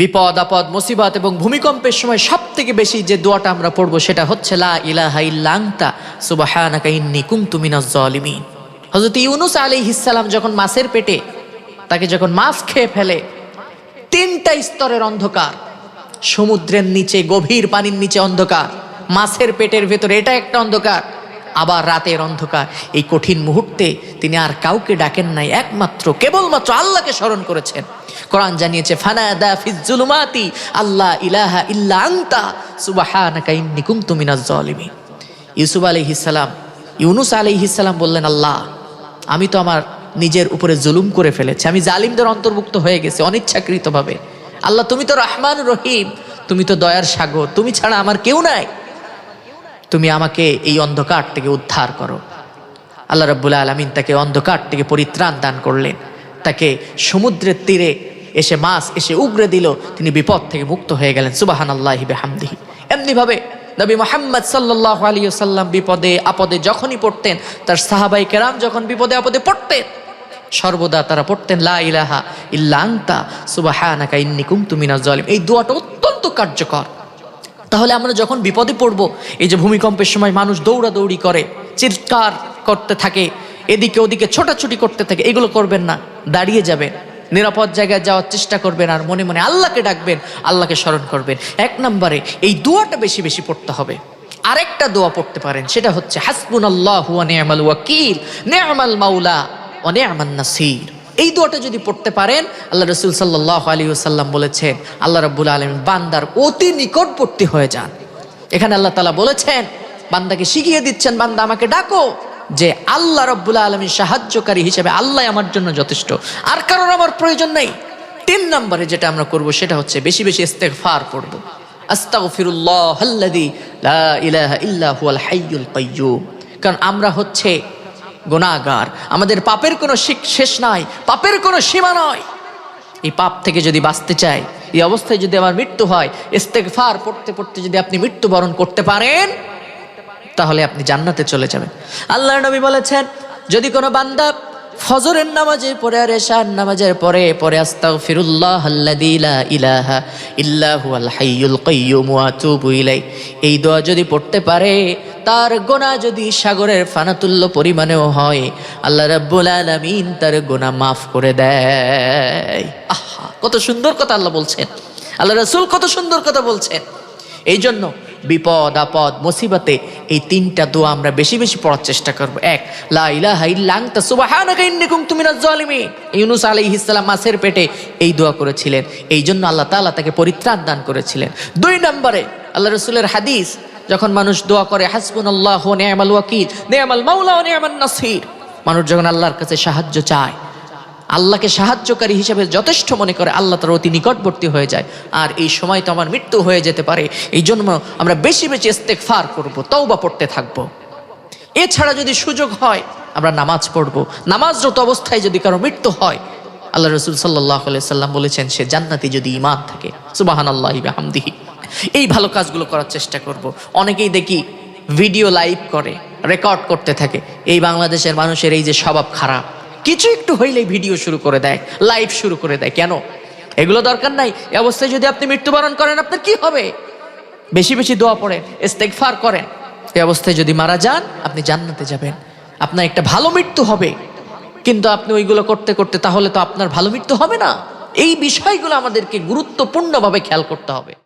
বিপদ, আপদ, মুসিবত এবং ভূমিকম্পের সময় সব থেকে বেশি যে দোয়াটা আমরা পড়ব সেটা হচ্ছে, লা ইলাহা ইল্লাংতা সুবাহানাকা ইন্নী কুনতু মিনাজ জালিমিন হযরত ইউনুস আলাইহিস সালাম যখন মাছের পেটে তাকে যখন মাছ খেয়ে ফেলে, তিনটা স্তরের অন্ধকার, সমুদ্রের নিচে, গভীর পানির নিচে অন্ধকার, মাছের পেটের ভেতরে এটা একটা অন্ধকার, আবার রাতের অন্ধকার। এই কঠিন মুহূর্তে তিনি আর কাউকে ডাকেন নাই, একমাত্র, কেবলমাত্র আল্লাহকে স্মরণ করেছেন। কোরআন জানিয়েছে ফানাদা ফিজুলুমাতি আল্লাহ ইলাহা ইল্লা আনতা, সুবহানাকা ইউনুস বললেন, আল্লাহ, আমি তো আমার নিজের উপরে জুলুম করে ফেলেছি। আমি জালিমদের অন্তর্ভুক্ত হয়ে গেছি অনিচ্ছাকৃতভাবে। আল্লাহ, তুমি তো রহমান রহিম, তুমি তো দয়ার সাগর, তুমি ছাড়া আমার কেউ নাই। তুমি আমাকে এই অন্ধকার থেকে উদ্ধার করো। আল্লাহ রব্বুল আলমিন তাকে অন্ধকার থেকে পরিত্রাণ দান করলেন। তাকে সমুদ্রের তীরে এসে মাছ এসে উগড়ে দিল, তিনি বিপদ থেকে মুক্ত হয়ে গেলেন। সুবাহান আল্লাহ হামদিহি এমনিভাবে নবী মোহাম্মদ সাল্লাহ আলী সাল্লাম বিপদে, আপদে যখনই পড়তেন, তার সাহাবাই কেরাম যখন বিপদে, আপদে পড়তেন, সর্বদা তারা পড়তেন, লা ইলাহা ইল্লা আনতা, সুবাহানাকা ইন্নী কুনতু মিনাজ জালিম এই দোয়াটা অত্যন্ত কার্যকর। তাহলে আমরা যখন বিপদে পড়ব, এই যে ভূমিকম্পের সময় মানুষ দৌড়াদৌড়ি করে, চিৎকার করতে থাকে এদিকে ওদিকে ছোটাছুটি করতে থাকে এগুলো করবেন না, দাঁড়িয়ে যাবেন। নিরাপদ জায়গায় যাওয়ার চেষ্টা করবেন আর মনে মনে আল্লাহকে ডাকবেন, আল্লাহকে স্মরণ করবেন। এক নম্বরে এই দোয়াটা বেশি বেশি পড়তে হবে। আরেকটা দোয়া পড়তে পারেন, সেটা হচ্ছে হাসবুন আল্লাহ ওয়াকিল ও নাসির। এই দোয়াটা যদি পড়তে পারেন, আল্লাহ রসুল সাল্লাহ আলী সাল্লাম বলেছেন, আল্লাহ রব্বুল আলম বান্দার অতি নিকটবর্তী হয়ে যান। এখানে আল্লাহ তালা বলেছেন, বান্দাকে শিখিয়ে দিচ্ছেন, বান্দা আমাকে ডাকো। যে আল্লাহ রব্বুল আলমী সাহায্যকারী হিসেবে আল্লাহ আমার জন্য যথেষ্ট। আর কারোর আমার প্রয়োজন নেই। তিন নম্বরে যেটা আমরা করব, সেটা হচ্ছে বেশি বেশি ইস্তেগফার করব আস্তাগফিরুল্লাহ কারণ আমরা হচ্ছে গুণাগার আমাদের পাপের কোনো শেষ নাই, পাপের কোনো সীমা নয় এই পাপ থেকে যদি বাঁচতে চাই, এই অবস্থায় যদি আমার মৃত্যু হয়, ইস্তেগফার পড়তে পড়তে যদি আপনি মৃত্যুবরণ করতে পারেন তাহলে আপনি জান্নাতে চলে যাবেন। আল্লাহ নবী বলেছেন, যদি কোনো বান্দা ফজরের নামাজের পরে আর এশার নামাজের পরে পরে আস্তাগফিরুল্লাহ আল্লাযী লা ইলাহা ইল্লা হুয়াল হাইয়ুল আতুবু ইলাই এই দোয়া যদি পড়তে পারে, তার গোনা যদি সাগরের ফানাতুল্য পরিমাণেও হয়, আল্লাহ রাব্বুল আলামিন তার গোনা মাফ করে দেয়। আহা, কত সুন্দর কথা আল্লাহ বলছেন। আল্লাহ রাসূল কত সুন্দর কথা বলছেন। এই জন্য বিপদ, আপদ, মুসিবতে এই তিনটা দোয়া আমরা বেশি বেশি পড়ার চেষ্টা করব। এক ইউনুস আলাইহিস সালাম মাছের পেটে এই দোয়া করেছিলেন। এই জন্য আল্লাহ তাআলা তাকে পরিত্রাণ দান করেছিলেন। দুই নম্বরে, আল্লাহ রসুলের হাদিস, যখন মানুষ দোয়া করে, হাসবুনাল্লাহু ওয়া নি'মাল ওয়াকিল নি'মাল মাওলা নেয়ামাল নাসির। মানুষ যখন আল্লাহর কাছে সাহায্য চায় আল্লাহকে সাহায্যকারী হিসেবে যথেষ্ট মনে করে আল্লাহ তার অতি নিকটবর্তী হয়ে যায়। আর এই সময় তো আমার মৃত্যু হয়ে যেতে পারে। এই জন্য আমরা বেশি বেশি করব, তওবা পড়তে থাকব। এছাড়া যদি সুযোগ হয়, আমরা নামাজ পড়ব। নামাজরত অবস্থায় যদি কারও মৃত্যু হয়, আল্লাহ রসুল সাল্লাহ সাল্লাম বলেছেন, সে জান্নাতি যদি ইমান থাকে সুবাহান আল্লাহ হামদিহি এই ভালো কাজগুলো করার চেষ্টা করব। অনেকেই দেখি ভিডিও লাইভ করে, রেকর্ড করতে থাকে। এই বাংলাদেশের মানুষের এই যে স্বভাব খারাপ। কিছু একটু হইলেই ভিডিও শুরু করে দেয় লাইভ শুরু করে দেয়। কেন? এগুলো দরকার নাই। এই অবস্থায় যদি আপনি মৃত্যুবরণ করেন, আপনার কি হবে? বেশি বেশি দোয়া পড়েন, ইস্তেগফার করেন। এই অবস্থায় যদি মারা যান, আপনি জান্নাতে যাবেন। আপনার একটা ভালো মৃত্যু হবে। কিন্তু আপনি ওইগুলো করতে করতে তাহলে তো আপনার ভালো মৃত্যু হবে না। এই বিষয়গুলো আমাদেরকে গুরুত্বপূর্ণভাবে খেয়াল করতে হবে।